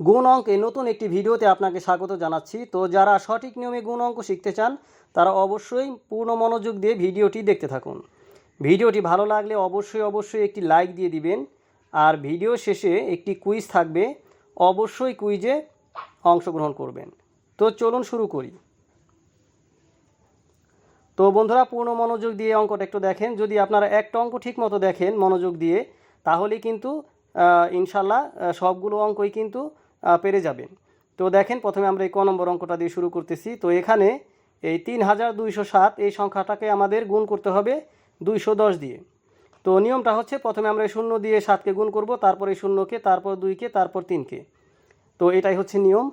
গুণ অঙ্কে নতুন একটি ভিডিওতে আপনাকে স্বাগত জানাচ্ছি। তো যারা সঠিক নিয়মে গুণ অঙ্ক শিখতে চান, তারা অবশ্যই পূর্ণ মনোযোগ দিয়ে ভিডিওটি দেখতে থাকুন। ভিডিওটি ভালো লাগলে অবশ্যই অবশ্যই একটি লাইক দিয়ে দিবেন। আর ভিডিও শেষে একটি কুইজ থাকবে, অবশ্যই কুইজে অংশগ্রহণ করবেন। তো চলুন শুরু করি। তো বন্ধুরা, পূর্ণ মনোযোগ দিয়ে অঙ্কটা একটু দেখেন। যদি আপনারা একটা অঙ্ক ঠিক মতো দেখেন মনোযোগ দিয়ে, তাহলে কিন্তু ইনশাল্লাহ সবগুলো অঙ্কই কিন্তু পেরে যাবেন। তো দেখেন, প্রথমে আমরা এই ক নম্বর অঙ্কটা দিয়ে শুরু করতেছি। তো এখানে এই তিন হাজার দুইশো সাত এই সংখ্যাটাকে আমাদের গুণ করতে হবে দুইশো দশ দিয়ে। তো নিয়মটা হচ্ছে, প্রথমে আমরা এই শূন্য দিয়ে সাতকে গুণ করব, তারপরে শূন্যকে, তারপর দুইকে, তারপর তিনকে। তো এটাই হচ্ছে নিয়ম।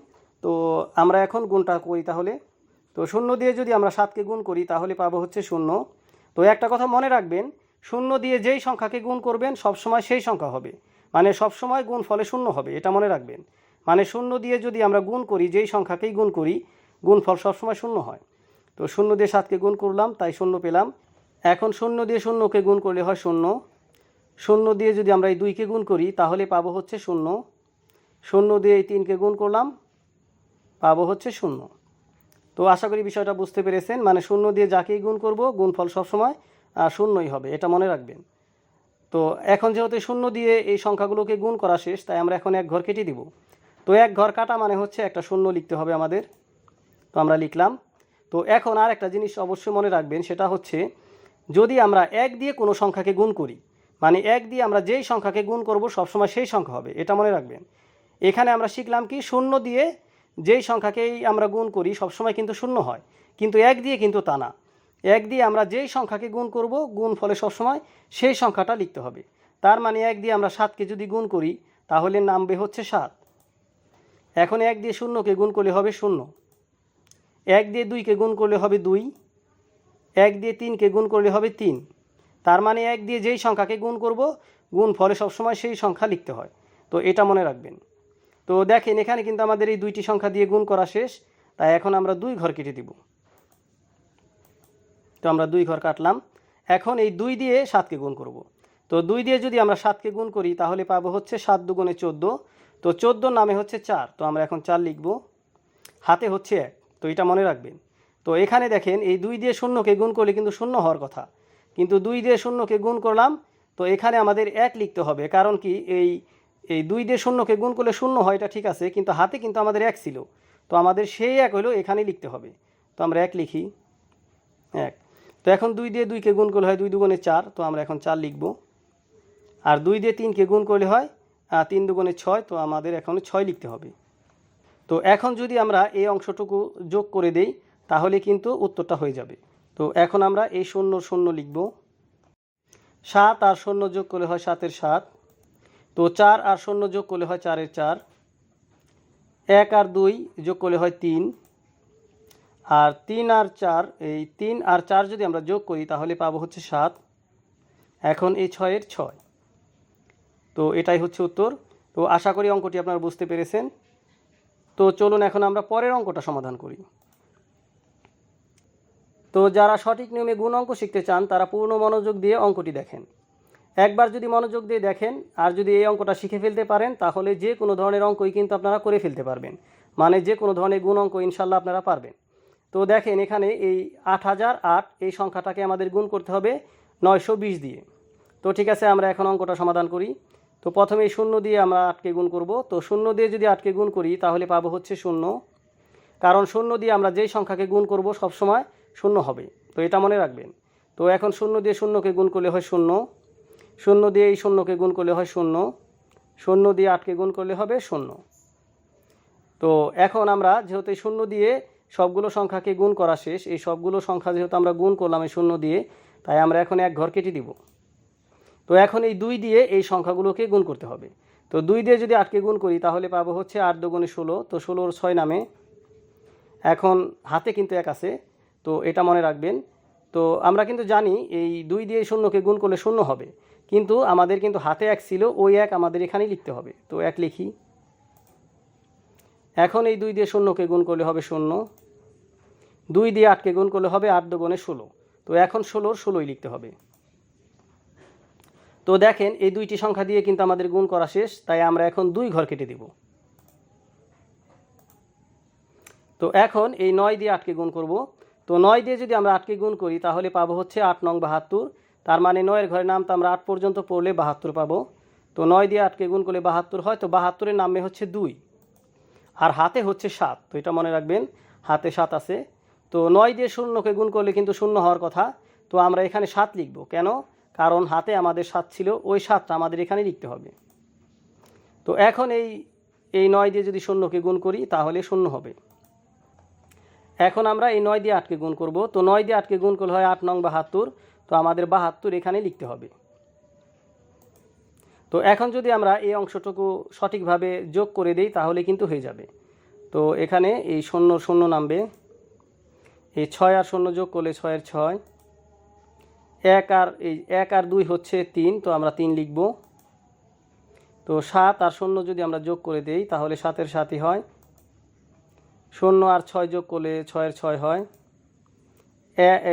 তো আমরা এখন গুণটা করি তাহলে। তো শূন্য দিয়ে যদি আমরা সাতকে গুণ করি, তাহলে পাবো হচ্ছে শূন্য। তো একটা কথা মনে রাখবেন, শূন্য দিয়ে যেই সংখ্যাকে গুণ করবেন, সবসময় সেই সংখ্যা হবে। মানে সবসময় গুণ ফলে শূন্য হবে, এটা মনে রাখবেন। মানে শূন্য দিয়ে যদি আমরা গুণ করি, যেই সংখ্যাকেই গুণ করি, গুণফল সবসময় শূন্য হয়। তো শূন্য দিয়ে সাতকে গুণ করলাম, তাই শূন্য পেলাম। এখন শূন্য দিয়ে শূন্যকে গুণ করলে হয় শূন্য। শূন্য দিয়ে যদি আমরা এই দুইকে গুণ করি, তাহলে পাবো হচ্ছে শূন্য। শূন্য দিয়ে এই তিনকে গুণ করলাম, পাবো হচ্ছে শূন্য। তো আশা করি বিষয়টা বুঝতে পেরেছেন। মানে শূন্য দিয়ে যাকেই গুণ করব, গুণফল সবসময় শূন্যই হবে, এটা মনে রাখবেন। তো এখন যেহেতু শূন্য দিয়ে এই সংখ্যাগুলোকে গুণ করা শেষ, তাই আমরা এখন এক ঘর কেটে দিব। তো এক ঘর কাটা মানে হচ্ছে একটা শূন্য লিখতে হবে আমাদের। তো আমরা লিখলাম। তো এখন আর একটা জিনিস অবশ্যই মনে রাখবেন, সেটা হচ্ছে যদি আমরা এক দিয়ে কোনো সংখ্যাকে গুণ করি মানে এক দিয়ে আমরা যেই সংখ্যাকে গুণ করব সবসময় সেই সংখ্যা হবে, এটা মনে রাখবেন। এখানে আমরা শিখলাম কি, শূন্য দিয়ে যেই সংখ্যাকেই আমরা গুণ করি সবসময় কিন্তু শূন্য হয়, কিন্তু এক দিয়ে কিন্তু তা না। এক দিয়ে আমরা যেই সংখ্যাকে গুণ করব, গুণ ফলে সবসময় সেই সংখ্যাটা লিখতে হবে। তার মানে এক দিয়ে আমরা সাতকে যদি গুণ করি, তাহলে নামবে হচ্ছে সাত। এখন এক দিয়ে শূন্যকে গুণ করলে হবে শূন্য। এক দিয়ে দুইকে গুণ করলে হবে দুই। এক দিয়ে তিনকে গুণ করলে হবে তিন। তার মানে এক দিয়ে যেই সংখ্যাকে গুণ করব, গুণ ফলে সবসময় সেই সংখ্যা লিখতে হয়। তো এটা মনে রাখবেন। তো দেখেন, এখানে কিন্তু আমাদের এই দুইটি সংখ্যা দিয়ে গুণ করা শেষ। তাই এখন আমরা দুই ঘর কেটে দিব। তো আমরা দুই ঘর কাটলাম। এখন এই দুই দিয়ে সাতকে গুণ করব। তো দুই দিয়ে যদি আমরা সাতকে গুণ করি, তাহলে পাবো হচ্ছে সাত দুগুণে চোদ্দ। তো চোদ্দোর নামে হচ্ছে চার, তো আমরা এখন চার লিখব। হাতে হচ্ছে এক, তো এটা মনে রাখবেন। তো এখানে দেখেন, এই দুই দিয়ে শূন্যকে গুণ করলে কিন্তু শূন্য হওয়ার কথা। কিন্তু দুই দিয়ে শূন্যকে গুণ করলাম, তো এখানে আমাদের এক লিখতে হবে। কারণ কি, এই এই দুই দিয়ে শূন্যকে গুণ করলে শূন্য হয়, এটা ঠিক আছে, কিন্তু হাতে কিন্তু আমাদের এক ছিল। তো আমাদের সেই এক হলো এখানে লিখতে হবে। তো আমরা এক লিখি। এক। তো এখন দুই দিয়ে দুইকে গুণ করলে হয় দুই দুগুণে চার, তো আমরা এখন চার লিখব। আর দুই দিয়ে তিনকে গুণ করলে হয় তিন দুগুণে ছয়, তো আমাদের এখন ছয় লিখতে হবে। তো এখন যদি আমরা এই অংশটুকু যোগ করে দেই, তাহলে কিন্তু উত্তরটা হয়ে যাবে। তো এখন আমরা এই শূন্য শূন্য লিখব। সাত আর শূন্য যোগ করলে হয় সাতের সাত। তো চার আর শূন্য যোগ করলে হয় চারের চার। এক আর দুই যোগ করলে হয় তিন। আর তিন আর চার, এই তিন আর চার যদি আমরা যোগ করি, তাহলে পাবো হচ্ছে সাত। এখন এই ছয়ের ছয়। তো এটাই হচ্ছে উত্তর। তো আশা করি অঙ্কটি আপনারা বুঝতে পেরেছেন। তো চলুন এখন আমরা পরের অঙ্কটা সমাধান করি। তো যারা সঠিক নিয়মে গুণ অঙ্ক শিখতে চান, তারা পূর্ণ মনোযোগ দিয়ে অঙ্কটি দেখেন। একবার যদি মনোযোগ দিয়ে দেখেন আর যদি এই অঙ্কটা শিখে ফেলতে পারেন, তাহলে যে কোনো ধরনের অঙ্কই কিন্তু আপনারা করে ফেলতে পারবেন। মানে যে কোনো ধরনের গুণ অঙ্ক ইনশাল্লাহ আপনারা পারবেন। তো দেখেন এখানে এই আট হাজার আট, এই সংখ্যাটাকে আমাদের গুণ করতে হবে নয়শো বিশ দিয়ে। তো ঠিক আছে, আমরা এখন অঙ্কটা সমাধান করি। তো প্রথমে শূন্য দিয়ে আমরা আটকে গুণ করব। তো শূন্য দিয়ে যদি আটকে গুণ করি, তাহলে পাবো হচ্ছে শূন্য। কারণ শূন্য দিয়ে আমরা যেই সংখ্যাকে গুণ করব সবসময় শূন্য হবে। তো এটা মনে রাখবেন। তো এখন শূন্য দিয়ে শূন্যকে গুণ করলে হয় শূন্য। শূন্য দিয়ে এই শূন্যকে গুণ করলে হয় শূন্য। শূন্য দিয়ে আটকে গুণ করলে হবে শূন্য। তো এখন আমরা যেহেতু শূন্য দিয়ে সবগুলো সংখ্যাকে গুণ করা শেষ, এই সবগুলো সংখ্যা যেহেতু আমরা গুণ করলাম এই শূন্য দিয়ে, তাই আমরা এখন এক ঘর কেটে দিব। তো এখন এই দুই দিয়ে এই সংখ্যাগুলোকে গুণ করতে হবে। তো দুই দিয়ে যদি আটকে গুণ করি, তাহলে পাবো হচ্ছে আট দুগুণে ষোলো। তো ষোলোর ছয় নামে এখন হাতে কিন্তু এক আছে। তো এটা মনে রাখবেন। তো আমরা কিন্তু জানি এই দুই দিয়ে শূন্যকে গুণ করলে শূন্য হবে। কিন্তু আমাদের কিন্তু হাতে এক ছিল, ওই এক আমাদের এখানেই লিখতে হবে। তো এক লিখি। এখন এই দুই দিয়ে শূন্যকে গুণ করলে হবে শূন্য। দুই দিয়ে আটকে গুণ করলে হবে আট দুগুণে ষোলো। তো এখন ষোলোর ষোলোই লিখতে হবে। তো দেখেন, এই দুইটি সংখ্যা দিয়ে কিন্তু আমাদের গুণ করা শেষ, তাই আমরা এখন দুই ঘর কেটে দেব। তো এখন এই নয় দিয়ে আটকে গুণ করব। তো নয় দিয়ে যদি আমরা আটকে গুণ করি, তাহলে পাবো হচ্ছে আট নং বাহাত্তর। তার মানে নয়ের ঘরের নাম তো আমরা আট পর্যন্ত পড়লে বাহাত্তর পাবো। তো নয় দিয়ে আটকে গুণ করলে বাহাত্তর হয়, তো বাহাত্তরের নামে হচ্ছে দুই। আর হাতে হচ্ছে সাত, তো এটা মনে রাখবেন, হাতে সাত আছে। তো নয় দিয়ে শূন্যকে গুণ করলে কিন্তু শূন্য হওয়ার কথা। তো আমরা এখানে সাত লিখব। কেন? কারণ হাতে আমাদের সাত ছিল, ওই সাতটা আমাদের এখানে লিখতে হবে। তো এখন এই এই নয় দিয়ে যদি শূন্যকে গুণ করি, তাহলে শূন্য হবে। এখন আমরা এই নয় দিয়ে আটকে গুণ করব। তো নয় দিয়ে আটকে গুণ করলে হয় আট নং বাহাত্তর। তো আমাদের বাহাত্তর এখানে লিখতে হবে। তো এখন যদি আমরা এই অংশটুকু সঠিকভাবে যোগ করে দেই, তাহলে কিন্তু হয়ে যাবে। তো এখানে এই শূন্য শূন্য নামবে। এই ছয় আর শূন্য যোগ করলে ছয়ের ছয়। এক আর এই এক আর দুই হচ্ছে তিন, তো আমরা তিন লিখব। তো সাত আর শূন্য যদি আমরা যোগ করে দেই, তাহলে সাতের সাতই হয়। শূন্য আর ছয় যোগ করলে ছয়ের ছয় হয়।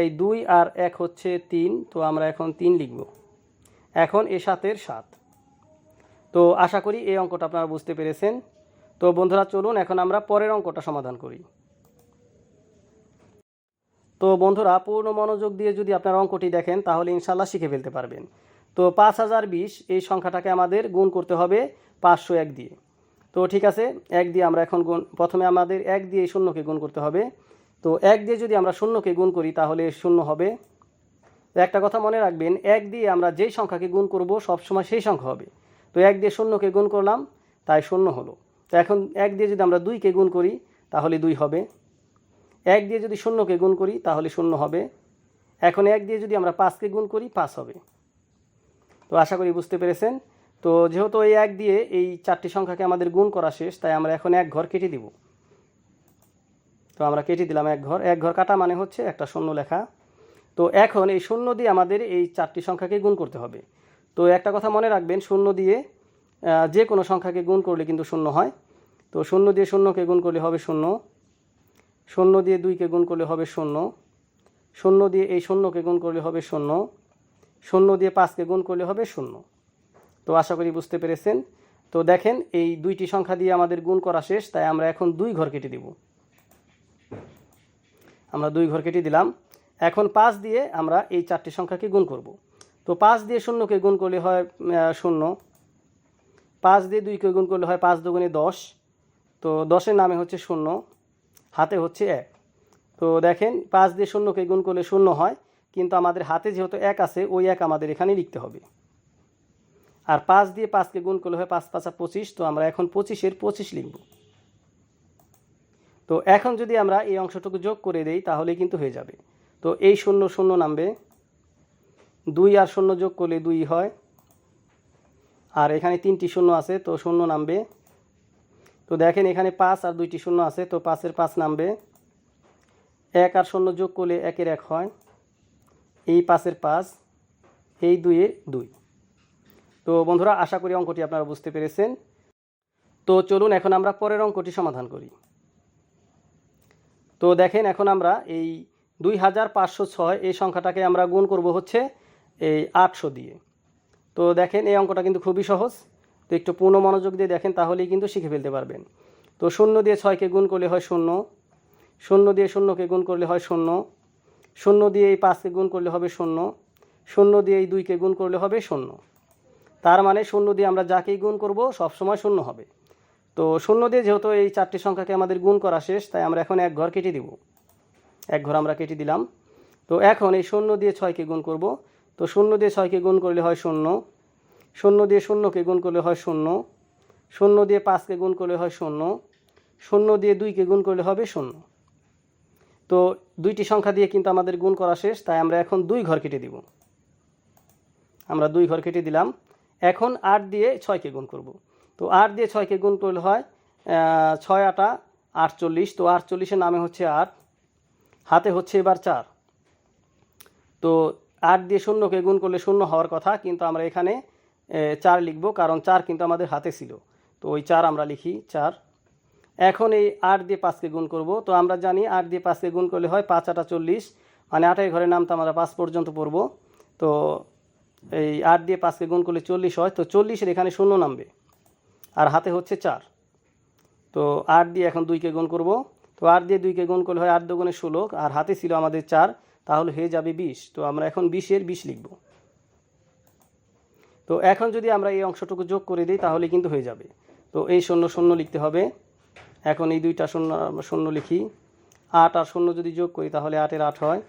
এই দুই আর এক হচ্ছে তিন, তো আমরা এখন তিন লিখব। এখন এ সাতের সাত। তো আশা করি এই অঙ্কটা আপনারা বুঝতে পেরেছেন। তো বন্ধুরা, চলুন এখন আমরা পরের অঙ্কটা সমাধান করি। তো বন্ধুরা, পূর্ণ মনোযোগ দিয়ে যদি আপনার অঙ্কটি দেখেন, তাহলে ইনশাল্লাহ শিখে ফেলতে পারবেন। তো পাঁচ হাজার বিশ, এই সংখ্যাটাকে আমাদের গুণ করতে হবে পাঁচশো এক দিয়ে। তো ঠিক আছে, এক দিয়ে আমরা এখন গুণ, প্রথমে আমাদের এক দিয়ে শূন্যকে গুণ করতে হবে। তো এক দিয়ে যদি আমরা শূন্যকে গুণ করি, তাহলে শূন্য হবে। একটা কথা মনে রাখবেন, এক দিয়ে আমরা যেই সংখ্যাকে গুণ করব, সবসময় সেই সংখ্যা হবে। তো এক দিয়ে শূন্যকে গুণ করলাম, তাই শূন্য হলো। তো এখন এক দিয়ে যদি আমরা দুইকে গুণ করি, তাহলে দুই হবে। এক দিয়ে যদি শূন্যকে গুণ করি, তাহলে শূন্য হবে। এখন এক দিয়ে যদি আমরা পাঁচকে গুণ করি, পাঁচ হবে। তো আশা করি বুঝতে পেরেছেন। তো যেহেতু এই এক দিয়ে এই চারটি সংখ্যাকে আমাদের গুণ করা শেষ, তাই আমরা এখন এক ঘর কেটে দিব। তো আমরা কেটে দিলাম এক ঘর। এক ঘর কাটা মানে হচ্ছে একটা শূন্য লেখা। তো এখন এই শূন্য দিয়ে আমাদের এই চারটি সংখ্যাকে গুণ করতে হবে। তো একটা কথা মনে রাখবেন, শূন্য দিয়ে যে কোনো সংখ্যাকে গুণ করলে কিন্তু শূন্য হয়। তো শূন্য দিয়ে শূন্যকে গুণ করলে হবে শূন্য। শূন্য দিয়ে দুইকে গুণ করলে হবে শূন্য। শূন্য দিয়ে এই শূন্যকে গুণ করলে হবে শূন্য। শূন্য দিয়ে পাঁচকে গুণ করলে হবে শূন্য। তো আশা করি বুঝতে পেরেছেন। তো দেখেন, এই দুইটি সংখ্যা দিয়ে আমাদের গুণ করা শেষ, তাই আমরা এখন দুই ঘর কেটে দিব। আমরা দুই ঘর কেটে দিলাম। এখন পাঁচ দিয়ে আমরা এই চারটি সংখ্যাকে গুণ করব। তো পাঁচ দিয়ে শূন্যকে গুণ করলে হয় শূন্য। পাঁচ দিয়ে দুইকে গুণ করলে হয় পাঁচ দুগুণে দশ। তো দশের নামে হচ্ছে শূন্য। হাতে হচ্ছে এক। তো দেখেন, পাঁচ দিয়ে শূন্যকে গুণ করলে শূন্য হয়, কিন্তু আমাদের হাতে যেহেতু এক আছে, ওই এক আমাদের এখানে লিখতে হবে। আর পাঁচ দিয়ে পাঁচকে গুণ করলে হয় পাঁচ পাঁচা পঁচিশ, তো আমরা এখন পঁচিশের পঁচিশ লিখব। তো এখন যদি আমরা এই অংশটুকু যোগ করে দেই তাহলে কিন্তু হয়ে যাবে। তো এই শূন্য শূন্য নামবে। দুই আর শূন্য যোগ করলে দুই হয়। আর এখানে তিনটি শূন্য আছে, তো শূন্য নামবে। তো দেখেন এখানে পাঁচ আর দুইটি শূন্য আছে, তো পাঁচের পাঁচ নামবে। এক আর শূন্য যোগ করলে একের এক হয়। এই পাঁচের পাঁচ, এই দুইয়ের দুই। তো বন্ধুরা, আশা করি অঙ্কটি আপনারা বুঝতে পেরেছেন। তো চলুন এখন আমরা পরের অঙ্কটি সমাধান করি। তো দেখেন এখন আমরা এই দুই হাজার পাঁচশো ছয় এই সংখ্যাটাকে আমরা গুণ করব হচ্ছে এই আটশো দিয়ে। তো দেখেন এই অঙ্কটা কিন্তু খুবই সহজ। তো একটু পূর্ণ মনোযোগ দিয়ে দেখেন, তাহলেই কিন্তু শিখে ফেলতে পারবেন। তো শূন্য দিয়ে ছয়কে গুণ করলে হয় শূন্য। শূন্য দিয়ে শূন্যকে গুণ করলে হয় শূন্য। শূন্য দিয়ে এই পাঁচকে গুণ করলে হবে শূন্য। শূন্য দিয়ে এই দুইকে গুণ করলে হবে শূন্য। তার মানে শূন্য দিয়ে আমরা যাকেই গুণ করব, সবসময় শূন্য হবে। তো শূন্য দিয়ে যেহেতু এই চারটি সংখ্যাকে আমাদের গুণ করা শেষ, তাই আমরা এখন এক ঘর কেটে দিব। এক ঘর আমরা কেটে দিলাম। তো এখন এই শূন্য দিয়ে ছয়কে গুণ করব। তো শূন্য দিয়ে ছয়কে গুণ করলে হয় শূন্য। শূন্য দিয়ে শূন্যকে গুণ করলে হয় শূন্য। শূন্য দিয়ে পাঁচকে গুণ করলে হয় শূন্য। শূন্য দিয়ে দুইকে গুণ করলে হবে শূন্য। তো দুইটি সংখ্যা দিয়ে কিন্তু আমাদের গুণ করা শেষ, তাই আমরা এখন দুই ঘর কেটে দিব। আমরা দুই ঘর কেটে দিলাম। এখন আট দিয়ে ছয়কে গুণ করব। তো আট দিয়ে ছয়কে গুণ করলে হয় ছয় আটা আটচল্লিশ। তো আটচল্লিশের নামে হচ্ছে আট। হাতে হচ্ছে এবার চার। তো আট দিয়ে শূন্যকে গুণ করলে শূন্য হওয়ার কথা, কিন্তু আমরা এখানে চার লিখব, কারণ চার কিন্তু আমাদের হাতে ছিল। তো ওই চার আমরা লিখি, চার। এখন এই আট দিয়ে পাঁচকে গুণ করব। তো আমরা জানি আট দিয়ে পাঁচকে গুণ করলে হয় পাঁচ আটা চল্লিশ। মানে আটের ঘরের নাম তো আমরা পাঁচ পর্যন্ত পড়ব। তো এই আট দিয়ে পাঁচকে গুণ করলে চল্লিশ হয়। তো চল্লিশের এখানে শূন্য নামবে। আর হাতে হচ্ছে চার। তো আট দিয়ে এখন দুইকে গুণ করব। তো তো আট দিয়ে দুইকে গুণ করলে হয় আট দুগুণে ষোলো। আর হাতে ছিল আমাদের চার। তাহলে হয়ে যাবে বিশ। তো আমরা এখন বিশের বিশ লিখব। তো এখন যদি আমরা এই অংশটুকু যোগ করে দিই, তাহলে কিন্তু হয়ে যাবে। তো এই শূন্য শূন্য লিখতে হবে। এখন এই দুইটা শূন্য শূন্য লিখি। আট আর শূন্য যদি যোগ করি, তাহলে আটের আট হয়।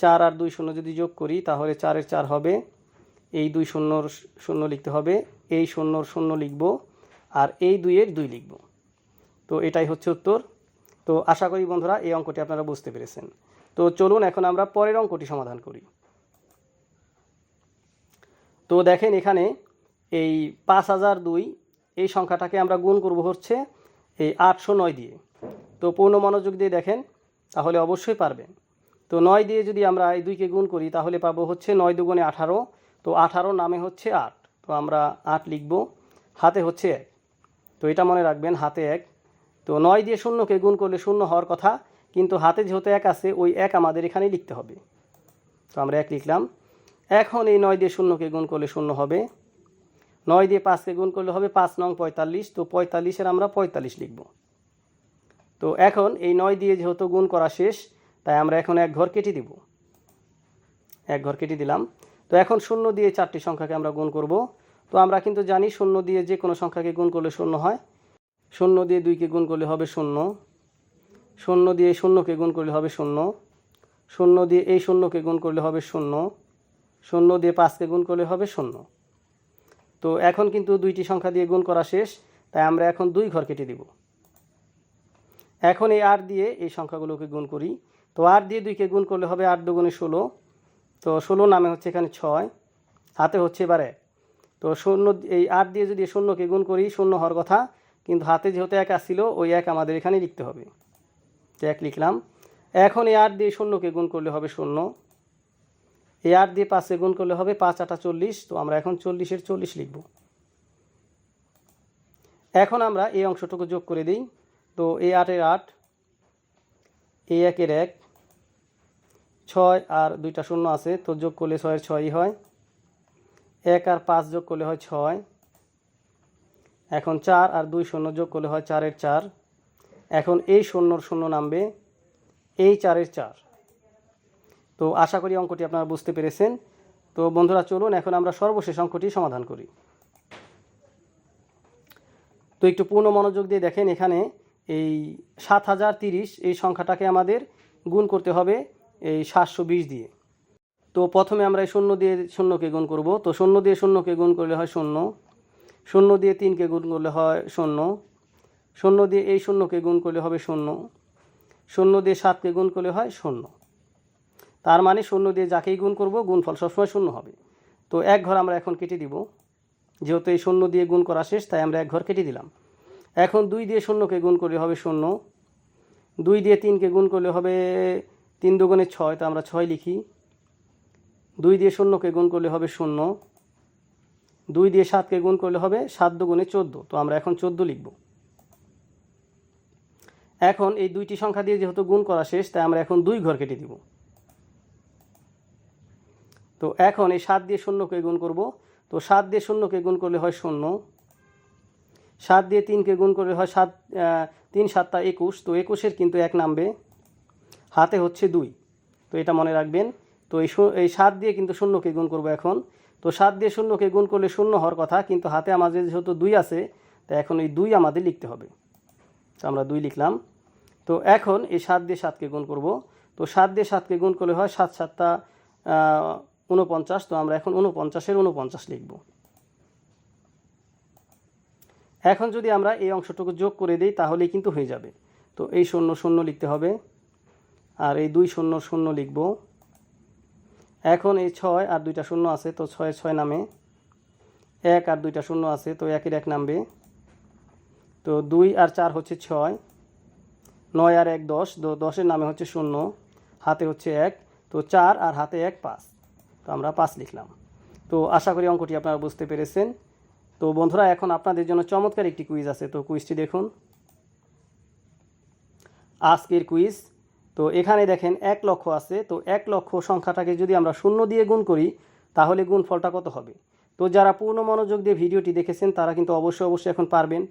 চার আর দুই শূন্য যদি যোগ করি, তাহলে চারের চার হবে। এই দুই শূন্যর শূন্য লিখতে হবে। এই শূন্যর শূন্য লিখব আর এই দুইয়ের দুই লিখব। তো এটাই হচ্ছে উত্তর। তো আশা করি বন্ধুরা, এই অঙ্কটি আপনারা বুঝতে পেরেছেন। তো চলুন এখন আমরা পরের অঙ্কটি সমাধান করি। তো দেখেন এখানে এই পাঁচ হাজার দুই এই সংখ্যাটাকে আমরা গুণ করব হচ্ছে এই আটশো নয় দিয়ে। তো পূর্ণ মনোযোগ দিয়ে দেখেন, তাহলে অবশ্যই পারবেন। তো নয় দিয়ে যদি আমরা এই দুইকে গুণ করি, তাহলে পাবো হচ্ছে নয় দুগুণে আঠারো। তো আঠারো নামে হচ্ছে আট। তো আমরা আট লিখব, হাতে হচ্ছে এক। তো এটা মনে রাখবেন, হাতে এক। তো নয় দিয়ে শূন্যকে গুণ করলে শূন্য হওয়ার কথা, কিন্তু হাতে যেহেতু এক আছে, ওই এক আমাদের এখানেই লিখতে হবে। তো আমরা এক লিখলাম। এখন এই নয় দিয়ে শূন্যকে গুণ করলে শূন্য হবে। নয় দিয়ে পাঁচকে গুণ করলে হবে পাঁচ নং পঁয়তাল্লিশ। তো পঁয়তাল্লিশের আমরা পঁয়তাল্লিশ লিখব। তো এখন এই নয় দিয়ে যেহেতু গুণ করা শেষ, তাই আমরা এখন এক ঘর কেটে দিব। এক ঘর কেটে দিলাম। তো এখন শূন্য দিয়ে চারটি সংখ্যাকে আমরা গুণ করব। তো আমরা কিন্তু জানি শূন্য দিয়ে যে কোনো সংখ্যাকে গুণ করলে শূন্য হয়। শূন্য দিয়ে দুইকে গুণ করলে হবে শূন্য। শূন্য দিয়ে শূন্যকে গুণ করলে হবে শূন্য। শূন্য দিয়ে এই শূন্যকে গুণ করলে হবে শূন্য। শূন্য দিয়ে পাঁচকে গুণ করলে হবে শূন্য। তো এখন কিন্তু দুইটি সংখ্যা দিয়ে গুণ করা শেষ, তাই আমরা এখন দুই ঘর কেটে দিব। এখন এই আট দিয়ে এই সংখ্যাগুলোকে গুণ করি। তো আট দিয়ে দুইকে গুণ করলে হবে আট দুগুণে ষোলো। তো ষোলো নামে হচ্ছে এখানে ছয়, হাতে হচ্ছে এবার এক। তো শূন্য এই আট দিয়ে যদি শূন্যকে গুণ করি, শূন্য হওয়ার কথা, কিন্তু হাতে যেহেতু এক আসছিল, ওই এক আমাদের এখানে লিখতে হবে। তো এক লিখলাম। এখন এই আট দিয়ে শূন্যকে গুণ করলে হবে শূন্য। এই আট দিয়ে পাঁচে গুণ করলে হবে পাঁচ, আটা চল্লিশ। তো আমরা এখন চল্লিশের চল্লিশ লিখব। এখন আমরা এই অংশটুকু যোগ করে দিই। তো এই আটের আট, এই একের এক, ছয় আর দুইটা শূন্য আছে, তো যোগ করলে ছয়ের ছয়ই হয়। এক আর পাঁচ যোগ করলে হয় ছয়। এখন চার আর দুই শূন্য যোগ করলে হয় চারের চার। এখন এই শূন্যর শূন্য নামবে, এই চারের চার। তো আশা করি অঙ্কটি আপনারা বুঝতে পেরেছেন। তো বন্ধুরা, চলুন, এখন আমরা সর্বশেষ অঙ্কটি সমাধান করি। তো একটু পূর্ণ মনোযোগ দিয়ে দেখেন, এখানে এই সাত হাজার তিরিশ, এই সংখ্যাটাকে আমাদের গুণ করতে হবে এই সাতশো বিশ দিয়ে। তো প্রথমে আমরা এই শূন্য দিয়ে শূন্যকে গুণ করব। তো শূন্য দিয়ে শূন্যকে গুণ করলে হয় শূন্য। শূন্য দিয়ে তিনকে গুণ করলে হয় শূন্য। শূন্য দিয়ে এই শূন্যকে গুণ করলে হবে শূন্য। শূন্য দিয়ে সাতকে গুণ করলে হয় শূন্য। তার মানে শূন্য দিয়ে যাকেই গুণ করব, গুণফল সবসময় শূন্য হবে। তো এক ঘর আমরা এখন কেটে দিব। যেহেতু এই শূন্য দিয়ে গুণ করা শেষ, তাই আমরা এক ঘর কেটে দিলাম। এখন দুই দিয়ে শূন্যকে গুণ করলে হবে শূন্য। দুই দিয়ে তিনকে গুণ করলে হবে তিন দুগুণে ছয়, তো আমরা ছয় লিখি। দুই দিয়ে শূন্যকে গুণ করলে হবে শূন্য। দুই দিয়ে সাতকে গুণ করলে হবে সাত দুগুণে চোদ্দ, তো আমরা এখন চোদ্দ লিখব। এখন এই দুইটি সংখ্যা দিয়ে যেহেতু গুণ করা শেষ, তাই আমরা এখন দুই ঘর কেটে দিব। তো এখন এই সাত দিয়ে শূন্যকে গুণ করব। তো সাত দিয়ে শূন্যকে গুণ করলে হয় শূন্য। সাত দিয়ে তিনকে গুণ করলে হয় সাত তিন সাতটা একুশ। তো একুশের কিন্তু এক নামবে। হাতে হচ্ছে দুই। তো এটা মনে রাখবেন। তো এই এই সাত দিয়ে কিন্তু শূন্যকে গুণ করব এখন। তো সাত দিয়ে শূন্যকে গুণ করলে শূন্য হওয়ার কথা, কিন্তু হাতে আমাদের যেহেতু দুই আছে, তো এখন এই দুই আমাদের লিখতে হবে। তো আমরা দুই লিখলাম। তো এখন এই সাত দিয়ে সাতকে গুণ করব। তো সাত দিয়ে সাতকে গুণ করলে হয় সাত সাতটা উনপঞ্চাশ তো আমরা এখন উনপঞ্চাশের উনপঞ্চাশ লিখব। এখন যদি আমরা এই অংশটুকু যোগ করে দিই, তাহলেই কিন্তু হয়ে যাবে। তো এই শূন্য শূন্য লিখতে হবে, আর এই দুই শূন্য শূন্য লিখব। এখন এই ছয় আর দুইটা শূন্য আছে, তো ছয় ছয় নামে। এক আর দুইটা শূন্য আছে, তো একের এক নামবে। তো দুই আর চার হচ্ছে ছয়, নয় আর এক দশ দশের নামে হচ্ছে শূন্য, হাতে হচ্ছে এক, তো চার আর হাতে এক পাঁচ। তো আমরা পাঁচ লিখলাম। তো আশা করি অঙ্কটি আপনারা বুঝতে পেরেছেন। তো বন্ধুরা, এখন আপনাদের জন্য চমৎকার একটি কুইজ আছে। তো কুইজটি দেখুন। আজকের কুইজ তো এখানে দেখেন এক লক্ষ আছে। তো এক লক্ষ সংখ্যাটাকে যদি আমরা শূন্য দিয়ে গুণ করি, তাহলে গুণ ফলটা কত হবে? তো যারা পূর্ণ মনোযোগ দিয়ে ভিডিওটি দেখেছেন, তারা কিন্তু অবশ্যই অবশ্যই এখন পারবেন।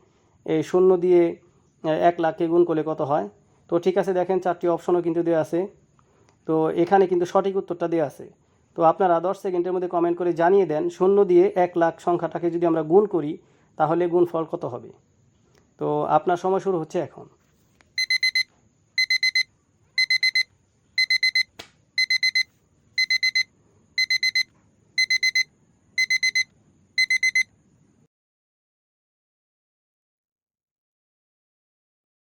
এই শূন্য দিয়ে এক লাখকে গুণ করলে কত হয়? তো ঠিক আছে, দেখেন চারটি অপশনও কিন্তু দেওয়া আছে। তো এখানে কিন্তু সঠিক উত্তরটা দেওয়া আছে। তো আপনারা দশ সেকেন্ডের মধ্যে কমেন্ট করে জানিয়ে দেন, শূন্য দিয়ে এক লাখ সংখ্যাটাকে যদি আমরা গুণ করি, তাহলে গুণ ফল কত হবে? তো আপনার সময় শুরু হচ্ছে এখন।